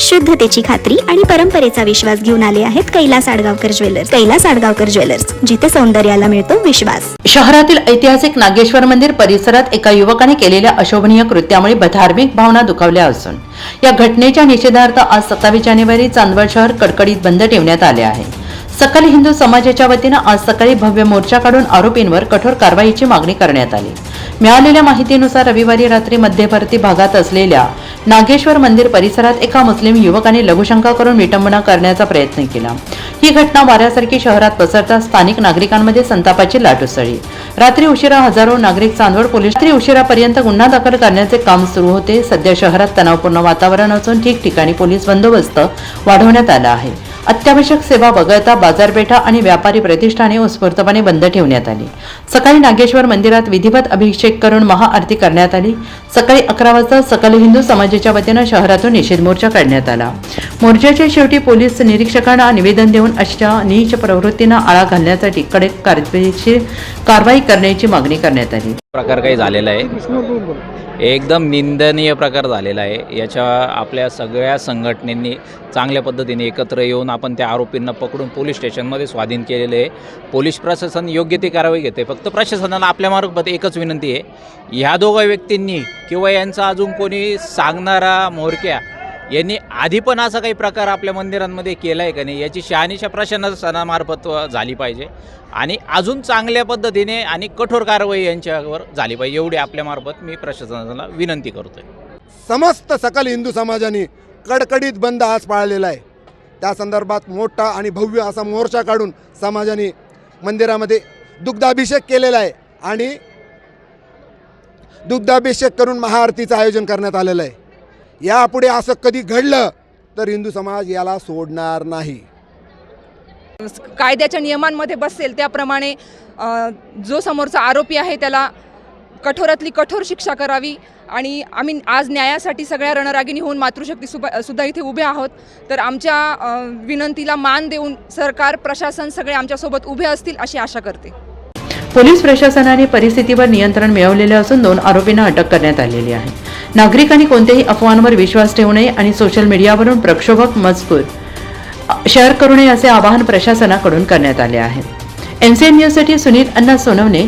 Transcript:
शुद्धतेची खात्री आणि परंपरेचा विश्वास घेऊन आले आहेत कैलास आडगावकर ज्वेलर्स. कैलास आडगावकर ज्वेलर्स जिथे सौंदर्याला मिळतो विश्वास. शहरातील ऐतिहासिक नागेश्वर मंदिर परिसरात एका युवकाने केलेल्या अशोभनीय कृत्यामुळे धार्मिक भावना दुखावल्या असून या घटनेच्या निषेधार्थ आज सत्तावीस जानेवारी चांदवड शहर कडकडीत बंद ठेवण्यात आले आहे. सकल हिंदू समाजाच्या वतीनं आज सकाळी भव्य मोर्चा काढून आरोपींवर कठोर कारवाईची मागणी करण्यात आली. मिळालेल्या माहितीनुसार रविवारी रात्री मध्यवर्ती भागात असलेल्या नागेश्वर मंदिर परिसरात एका मुस्लिम युवकाने लघुशंका करून विटंबना करण्याचा प्रयत्न केला. ही घटना वाऱ्यासारखी शहरात पसरता स्थानिक नागरिकांमध्ये संतापाची लाट उसळली. रात्री उशिरा हजारो नागरिक चांदवड पोलीस रात्री उशिरापर्यंत गुन्हा दाखल करण्याचे काम सुरू होते. सध्या शहरात तणावपूर्ण वातावरण असून ठिकठिकाणी पोलीस बंदोबस्त वाढवण्यात आला आहे. अत्यावश्यक सेवा वगळता बाजारपेठा आणि व्यापारी प्रतिष्ठाने उत्स्फूर्तपणे बंद ठेवण्यात आली. सकाळी नागेश्वर मंदिरात विधिवत अभिषेक करून महाआरती करण्यात आली. सकाळी अकरा वाजता सकल हिंदू समाजाच्या वतीनं शहरातून निषेध मोर्चा काढण्यात आला. मोर्चाच्या शेवटी पोलीस निरीक्षकांना निवेदन देऊन अशा नीच प्रवृत्तींना आळा घालण्यासाठी कडक कायदेशीर कारवाई करण्याची मागणी करण्यात आली. प्रकार काही झालेला आहे. एकदम निंदनीय प्रकार झालेला आहे. याच्या आपल्या सगळ्या संघटनेनी चांगल्या पद्धतीने एकत्र येऊन आपण त्या आरोपींना पकडून पोलीस स्टेशनमध्ये स्वाधीन केलेले आहे. पोलीस प्रशासन योग्य ती कारवाई घेते फक्त प्रशासनाला आपल्यामार्फत एकच विनंती आहे. ह्या दोघा व्यक्तींनी किंवा यांचा अजून कोणी सांगणारा मोरक्या यांनी आधी पण असा काही प्रकार आपल्या मंदिरांमध्ये केला आहे का नाही याची शहानिशा प्रशासनामार्फत झाली पाहिजे. आणि अजून चांगल्या पद्धतीने आणि कठोर कारवाई यांच्यावर झाली पाहिजे एवढी आपल्यामार्फत मी प्रशासनाला विनंती करतोय. समस्त सकल हिंदू समाजाने कडकडीत बंद आज पाळलेला आहे. त्या संदर्भात मोठा आणि भव्य असा मोर्चा काढून समाजाने मंदिरामध्ये दुग्धाभिषेक केलेला आहे आणि दुग्धाभिषेक करून महाआरतीचं आयोजन करण्यात आलेलं आहे. यापुढे असं कधी घडलं तर हिंदू समाज याला सोडणार नाही. कायद्याच्या नियमांमध्ये बसेल त्याप्रमाणे जो समोरचा आरोपी आहे त्याला कठोरातली कठोर शिक्षा करावी आणि आम्ही आज न्यायासाठी सगळ्या रणरागिणी होऊन मातृशक्ती सुबा सुद्धा इथे उभे आहोत. तर आमच्या विनंतीला मान देऊन सरकार प्रशासन सगळे आमच्यासोबत उभे असतील अशी आशा करते. पोलीस प्रशासनाने परिस्थितीवर नियंत्रण मिळवलेले असून दोन आरोपींना अटक करण्यात आलेली आहे. नागरिकांनी कोणत्याही अफवांवर विश्वास ठेवू नये आणि सोशल मीडियावरून प्रक्षोभक मजकूर शेअर करू नये असे आवाहन प्रशासनाकडून करण्यात आले आहे. एनसीएन न्यूजसाठी सुनील अण्णा सोनवणे